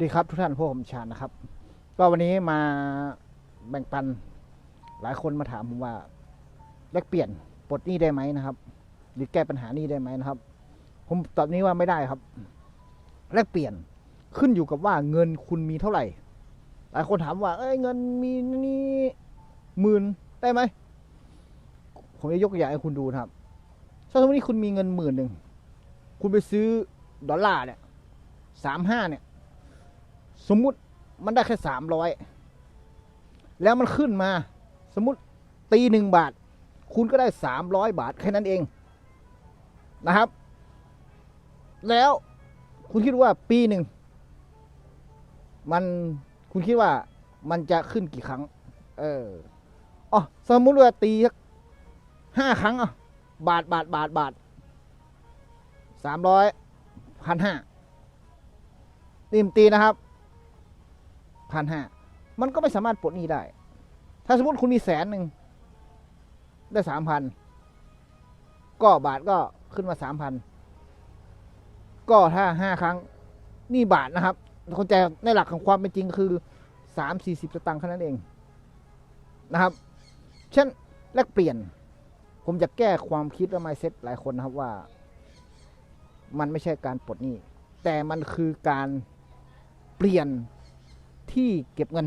ดีครับทุกท่านพวกผมชาญนะครับ ก็วันนี้มาแบ่งปันหลายคนมาถามผมว่าแลกเปลี่ยนปลดหนี้ได้ไหมนะครับ หรือแก้ปัญหานี้ได้ไหมนะครับ ผมตอบนี้ว่าไม่ได้ครับ แลกเปลี่ยนขึ้นอยู่กับว่าเงินคุณมีเท่าไหร่ หลายคนถามว่า เอ้ยเงินมีนี่หมื่นได้ไหมผมจะยกตัวอย่างให้คุณดูนะครับถ้าสมมติคุณมีเงินหมื่นหนึ่งคุณไปซื้อดอลลาร์เนี่ยสามห้าเนี่ย สมมุติมันได้แค่สามร้อยแล้วมันขึ้นมา สมมติตีหนึ่งบาท คุณก็ได้สามร้อยบาทแค่นั้นเองนะครับ แล้วคุณคิดว่าปีหนึ่งมันคุณคิดว่ามันจะขึ้นกี่ครั้ง เอออ๋อสมมุติว่าตีห้าครั้งอะบาทบาทบาทบาทสามร้อยพันห้าตีมตีนะครับ พันห้ามันก็ไม่สามารถปลดหนี้ได้ ถ้าสมมติคุณมีแสนหนึ่งได้สามพันก็บาทก็ขึ้นมาสามพันก็ถ้าห้าครั้งนี่บาทนะครับคนใจในหลักของความเป็นจริงคือสามสี่สิบสตางค์แค่นั้นเองนะครับเช่นแลกเปลี่ยน ผมจะแก้ความคิดและ mindset หลายคนนะครับว่า มันไม่ใช่การปลดหนี้ แต่มันคือการเปลี่ยน ที่เก็บเงิน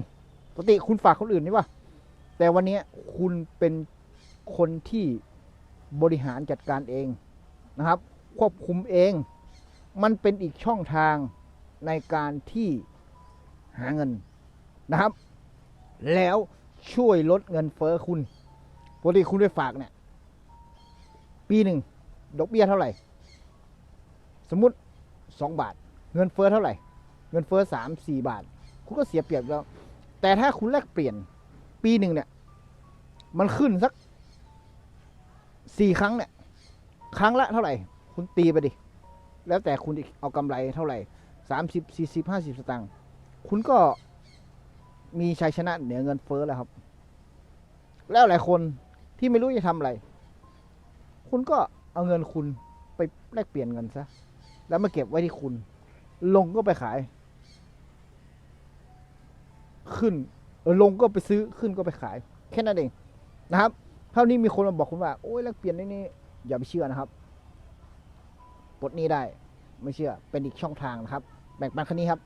ปกติคุณฝากคนอื่นนี่ว่า แต่วันนี้คุณเป็นคนที่บริหารจัดการเองนะครับ ควบคุมเอง มันเป็นอีกช่องทางในการที่หาเงินนะครับ แล้วช่วยลดเงินเฟอ้อคุณปกติคุณไปฝากเนี่ยปีหนึ่งดอกเบี้ยเท่าไหร่ สมมุติสองบาท เงินเฟอ้อเท่าไหร่ เงินเฟอ้อสามสี่บาท คุณก็เสียเปรียบแล้ว แต่ถ้าคุณแลกเปลี่ยนปีหนึ่งเนี่ย มันขึ้นสักสี่ครั้งเนี่ย ครั้งละเท่าไหร่ คุณตีไปดิ แล้วแต่คุณเอากำไรเท่าไหร่สามสิบสี่สิบห้าสิบสตางค์คุณก็มีชัยชนะเหนือเงินเฟ้อแล้วครับ แล้วหลายคนที่ไม่รู้จะทำอะไร คุณก็เอาเงินคุณไปแลกเปลี่ยนเงินซะ แล้วมาเก็บไว้ที่คุณ ลงก็ไปขาย ขึ้นลงก็ไปซื้อขึ้นก็ไปขาย แค่นั้นเองนะครับเท่านี้มีคนมาบอกคุณว่าโอ้ยแลกเปลี่ยนนี่นี่อย่าไปเชื่อนะครับปลดนี้ได้ไม่เชื่อเป็นอีกช่องทางนะครับ แบ่งปันคันนี้ครับ